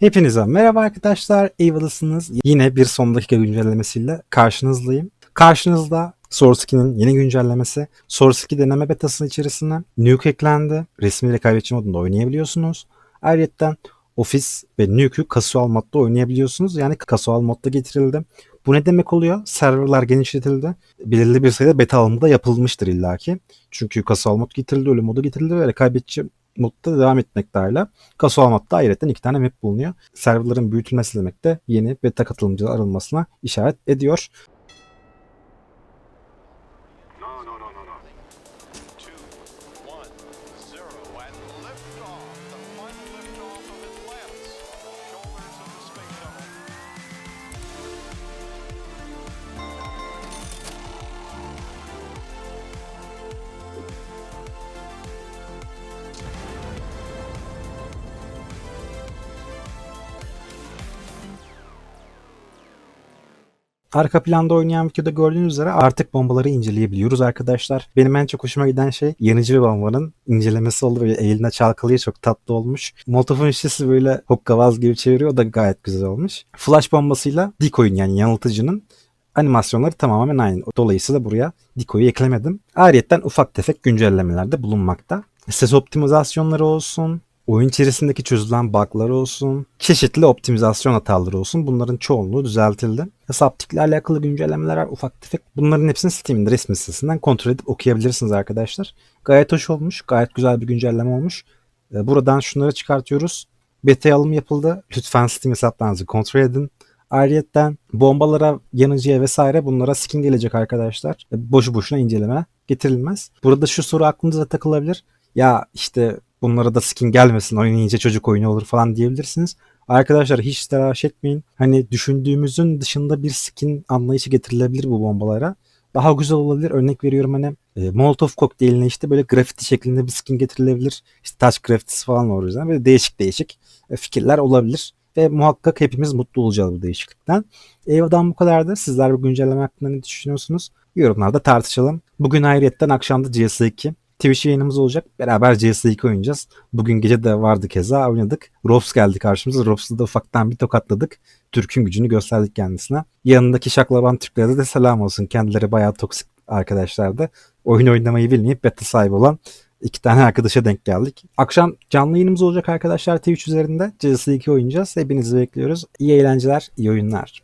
Hepinize merhaba arkadaşlar. Eyvalısınız. Yine bir son dakika güncellemesiyle karşınızdayım. Karşınızda Source 2'nin yeni güncellemesi. Source 2 deneme betasının içerisine Nuke eklendi. Resmi rekabetçi modunda oynayabiliyorsunuz. Ayrıca Office ve Nuke'ü kasual modda oynayabiliyorsunuz. Yani kasual modda getirildi. Bu ne demek oluyor? Serverlar genişletildi. Belirli bir sayıda beta alımı da yapılmıştır illaki. Çünkü kasual mod getirildi, ölü modu getirildi ve rekabetçi modda devam etmekteyle. Kasual modda ayrıca iki tane map bulunuyor. Serverların büyütülmesi demek de yeni beta katılımcılar arınmasına işaret ediyor. No, no, no, no, no. two, one, zero, Arka planda oynayan videoda gördüğünüz üzere artık bombaları inceleyebiliyoruz arkadaşlar. Benim en çok hoşuma giden şey yanıcı bir bombanın incelemesi oldu. Böyle elinde çalkalıyor çok tatlı olmuş. Molotov'un işçisi böyle hokkabaz gibi çeviriyor. Da gayet güzel olmuş. Flash bombasıyla decoy'un yani yanıltıcının animasyonları tamamen aynı. Dolayısıyla buraya decoy'u eklemedim. Ayrıca ufak tefek güncellemeler de bulunmakta. Ses optimizasyonları olsun, oyun içerisindeki çözülen bug'lar olsun, çeşitli optimizasyon hataları olsun bunların çoğunluğu düzeltildi. Hesaptikle alakalı güncellemeler var ufak tefek. Bunların hepsini Steam'in resmi sitesinden kontrol edip okuyabilirsiniz arkadaşlar. Gayet hoş olmuş, gayet güzel bir güncelleme olmuş. Ee, Buradan şunları çıkartıyoruz. Beta alım yapıldı. Lütfen Steam hesaplarınızı kontrol edin. Ayrıca bombalara, yanıcıya vesaire bunlara skin gelecek arkadaşlar. E, Boşu boşuna inceleme getirilmez. Burada şu soru aklınıza takılabilir. Ya işte bunlara da skin gelmesin oynayınca çocuk oyunu olur falan diyebilirsiniz. Arkadaşlar hiç telaş etmeyin. Hani düşündüğümüzün dışında bir skin anlayışı getirilebilir bu bombalara. Daha güzel olabilir. Örnek veriyorum hani e, Molotov kokteyline işte böyle grafiti şeklinde bir skin getirilebilir. İşte taş grafitisi falan olur o yüzden. Böyle değişik değişik e, fikirler olabilir. Ve muhakkak hepimiz mutlu olacağız bu değişiklikten. Eyvadan bu kadardı. Sizler bu güncelleme hakkında ne düşünüyorsunuz? Yorumlarda tartışalım. Bugün ayrıyetten akşamda CS2 Twitch yayınımız olacak. Beraber CS2 oynayacağız. Bugün gece de vardı keza oynadık. Rops geldi karşımıza. Rops'u da ufaktan bir tokatladık. Türk'ün gücünü gösterdik kendisine. Yanındaki şaklaban Türklere de selam olsun. Kendileri bayağı toksik arkadaşlardı. Oyun oynamayı bilmeyip beta sahibi olan iki tane arkadaşa denk geldik. Akşam canlı yayınımız olacak arkadaşlar Twitch üzerinde. CS2 oynayacağız. Hepinizi bekliyoruz. İyi eğlenceler, iyi oyunlar.